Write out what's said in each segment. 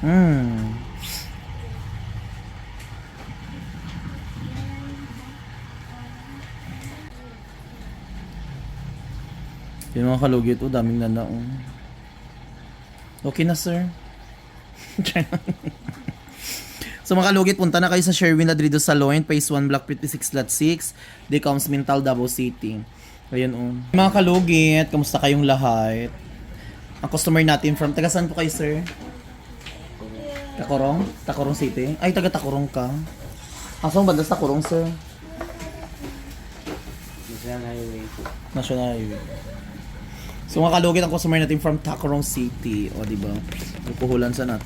Hmm. Yung mga kalugit, oh, daming nanaong. Okay na, sir. so mga kalugit, punta na kayo sa Sherwin Ladrido Saloon, Phase 1, Block 56, Lot 6, Decoms Mental, Davao City. Ayan, oh. Mga kalugit, kamusta kayong lahat? Ang customer natin from, taga saan po kayo, sir? Tacorong? Tacorong City? Ay, taga Tacorong ka. Asong banda sa Tacorong, sir? National Highway. National Highway. So mga kalugit ang customer natin from Tacorong City. O, di ba? Pupuhulan sa nat.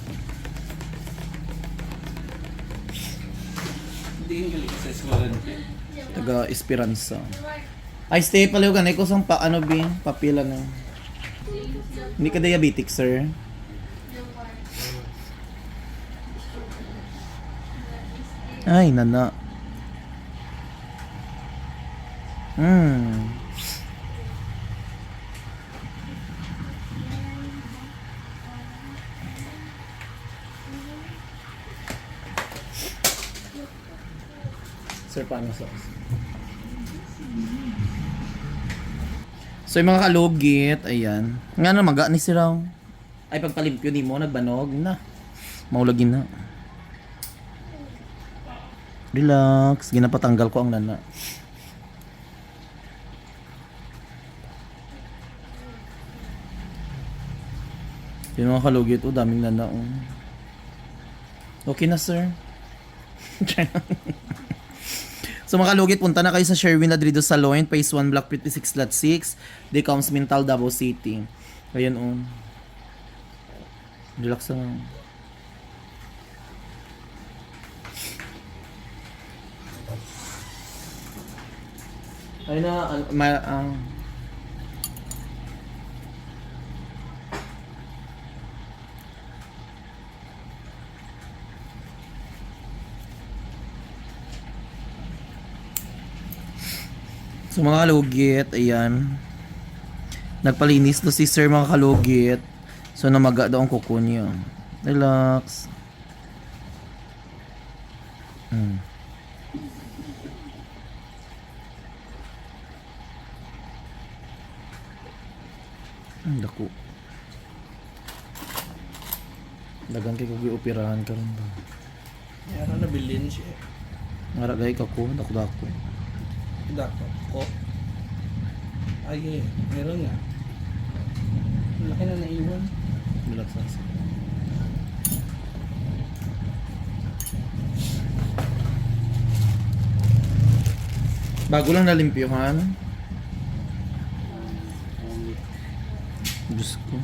Hindi yung galing sa eskwela natin. Taga Esperanza. Ay, stay pala yung ganay ko sa pa, ano bin? Papila na. Hindi ka diabetic, sir. Ay, nana. Hmm. Sir, paano sa So yung mga kalugit, ayan. Nga na maga ni si Raw. Ay pagpalimpyo ni mo, nagbanog na. Maulagin na. Relax. Ginapatanggal ko ang nana. Yung mga kalugit, oh, daming nana. Oh. Okay na, sir. So mga kalugit, punta na kayo sa Sherwin Ladrido Saloon, Phase 1, Block 56, Lot 6, Decoms Mental, Davao City. Ayan o. Relax lang. Ay na, an- ma, ang... So mga kalugit, ayan. Nagpalinis to si sir mga kalugit. So namaga daw ang kuko niya. Relax. Hmm. Ang dako. Dagan kay kugi operahan karon ba. Meron na bilhin siya. Ngara gay ka ko, dako dako. Dapat ko. Ay, eh. Meron nga. Laki na naiwan. Lang sir. Bago lang nalimpyuhan. Diyos ko.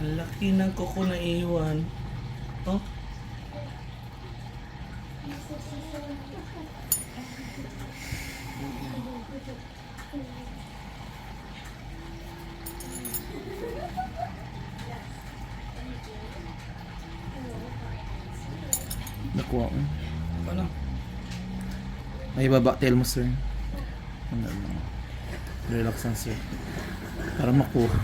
Ang laki ng kuko na iwan. Oh, Nakuha ko. Ano? May baba, tell mo sir. Relax lang sir. Para makuha.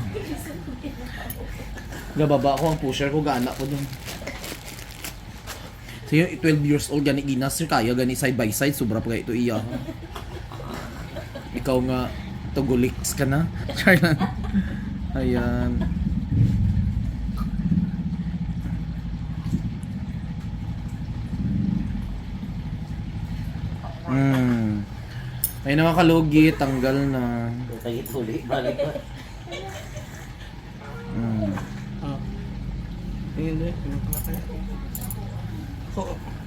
Gababa ko ang pusher ko, gana ko dun. So yung 12 years old, gani ginas sir, kaya gani side by side, sobra pa ito iya. Ikaw nga, tugulix ka na. Charlan. Ayan. Hmm. Ay naman kalugi, tanggal na. Kaya tuli, balik pa. Hmm. Ah. Tingin doon. Ano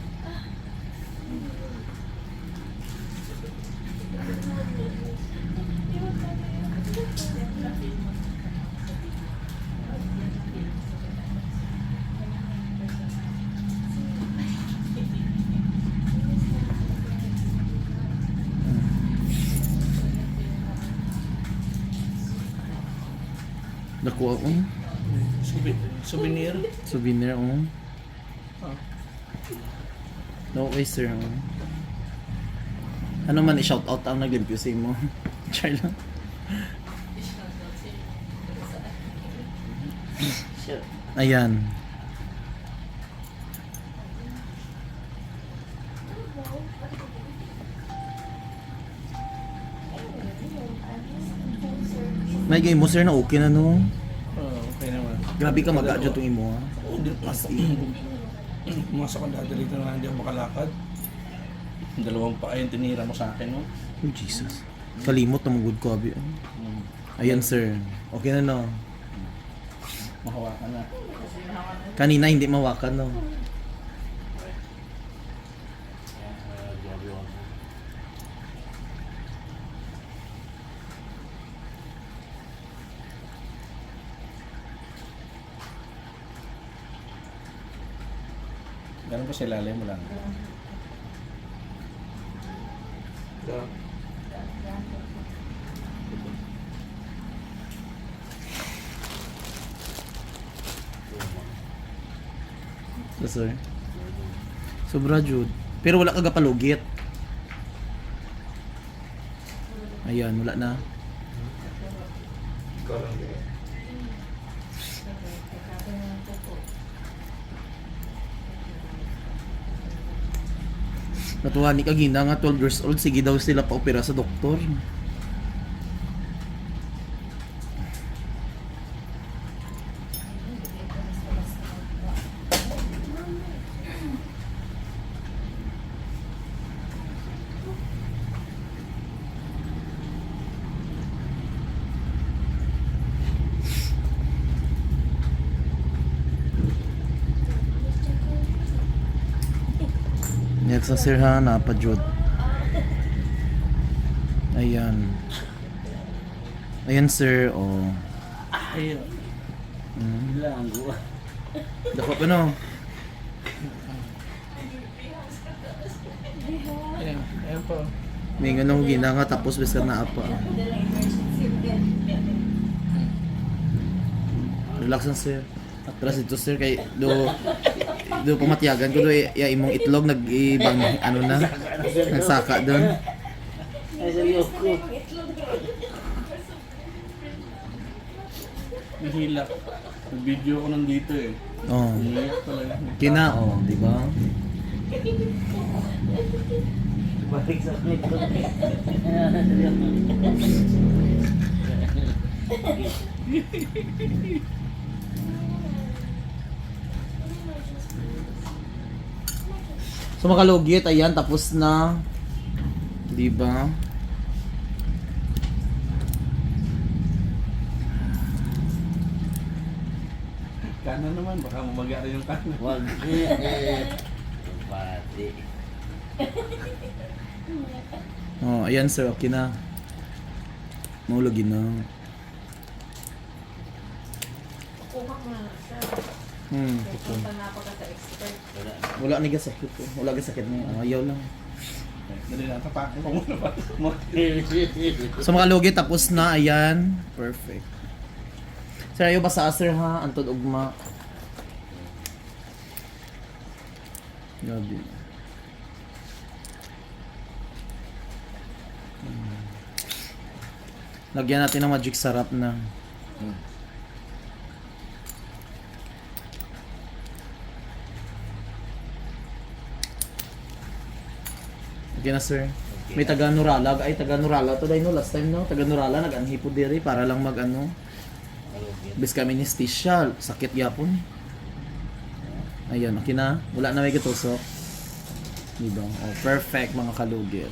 pala kaya? Ko. Nakuha ko. Subi- souvenir. Souvenir, oh. Ah. Okay, sir. oh. Ano man i-shout out ang naglimpyo sa mo? Char lang. Ayan. May game mo sir na okay na no. Oo. Grabe ka mag-adyo itong imo ha. As in. Pumasok ang dati dito na hindi ako makalakad. Dalawang pa yung tinira mo sa akin, no? Oh Jesus. Kalimot na ko abi. Hmm. Ayan sir. Okay na no. Mahawakan na. Kanina hindi mawakan no. Ganun pa sa ilalim mo lang. So, sir. Sobra jud. Pero wala ka gapalugit. Ayan, wala na. Natuwa ni Kagina nga 12 years old, sige daw sila pa opera sa doktor. Next sa sir ha, napadjud. Ayan. Ayan sir, oh. Ayun. Mm. Lang, gua. Dako pa no. Ayan, ayan po. May ganong gina nga tapos bisa na apa. Relax lang sir. Atras ito sir kay do do pamatiyagan ko do ya imong itlog nag ibang ano na nagsaka doon. Ay, seryoso ko. Nahilak. Video ko nandito eh. Oh. Kina oh, di ba? Balik sa akin So makalugit ayan tapos na. Di ba? Kanan naman, baka umaga rin yung kanan. Wag. Pati. Oh, ayan sir, okay na. Maulogin na. Kuha na siya. Hmm. Punta na ako sa expert. Wala. Wala ni gasakit ko. Wala gasakit mo. Ayaw lang. Dali na, tapakin mo muna ba? So makalugit tapos na, ayan. Perfect. Sir, ayaw ba sa sir ha? Antod ugma. Grabe. Hmm. Lagyan natin ng magic sarap na. Okay na sir. May taga Nurala, ay taga Nurala to dahil no last time no, taga Nurala nag-anhi po diri para lang mag ano, bis kami ni Stisha, sakit yapon. Ayun, okay na. Wala na may gitusok. Oh, perfect mga kalugit.